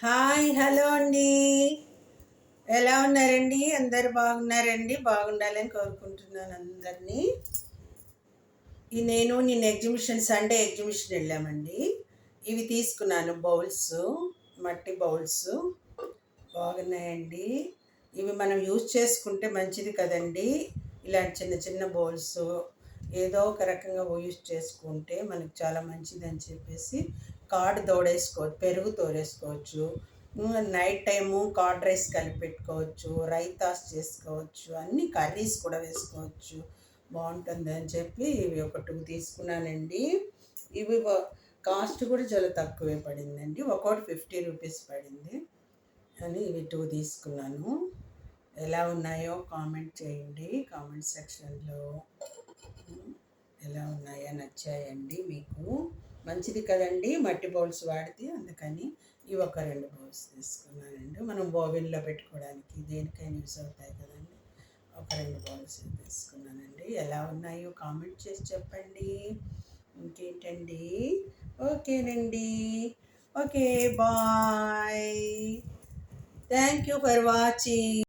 Hi hello అండి. ఎలా ఉన్నారండి? అందరు బాగున్నారండి? బాగుండాలని కోరుకుంటున్నాను అందరినీ. ఈ నేను నిన్న ఎగ్జిబిషన్ సండే ఎగ్జిబిషన్ వెళ్ళామండి. ఇవి తీసుకున్నాను బౌల్స్ మట్టి బౌల్స్. బాగున్నాయండి. ఇవి మనం యూజ్ చేసుకుంటే మంచిది కదండి. ఇలాంటి చిన్న చిన్న బౌల్స్ ఏదో ఒక రకంగా యూజ్ చేసుకుంటే మనకు చాలా మంచిదని చెప్పేసి కార్డ్ తోడేసుకోవచ్చు పెరుగు తోడేసుకోవచ్చు నైట్ టైము కార్డ్ రైస్ కలిపి పెట్టుకోవచ్చు రైతాస్ చేసుకోవచ్చు అన్ని కర్రీస్ కూడా వేసుకోవచ్చు. బాగుంటుంది అని చెప్పి ఇవి ఒక టూ తీసుకున్నానండి. ఇవి కాస్ట్ కూడా చాలా తక్కువే పడిందండి. ఒకటి ఫిఫ్టీ రూపీస్ పడింది. అని ఇవి టూ తీసుకున్నాను. ఎలా ఉన్నాయో కామెంట్ చేయండి. కామెంట్ సెక్షన్లో ఎలా ఉన్నాయో నచ్చాయండి మీకు. మంచిది కదండి మట్టి బౌల్స్ వాడితే అందుకని ఇవి ఒక రెండు బౌల్స్ తీసుకున్నానండి. మనం బోవెన్లో పెట్టుకోవడానికి దేనికైనా యూస్ అవుతాయి కదండి. ఒక రెండు బౌల్స్ తీసుకున్నానండి. ఎలా ఉన్నాయో కామెంట్ చేసి చెప్పండి. ఇంకేంటండి? ఓకేనండి. Okay bye. Thank you for watching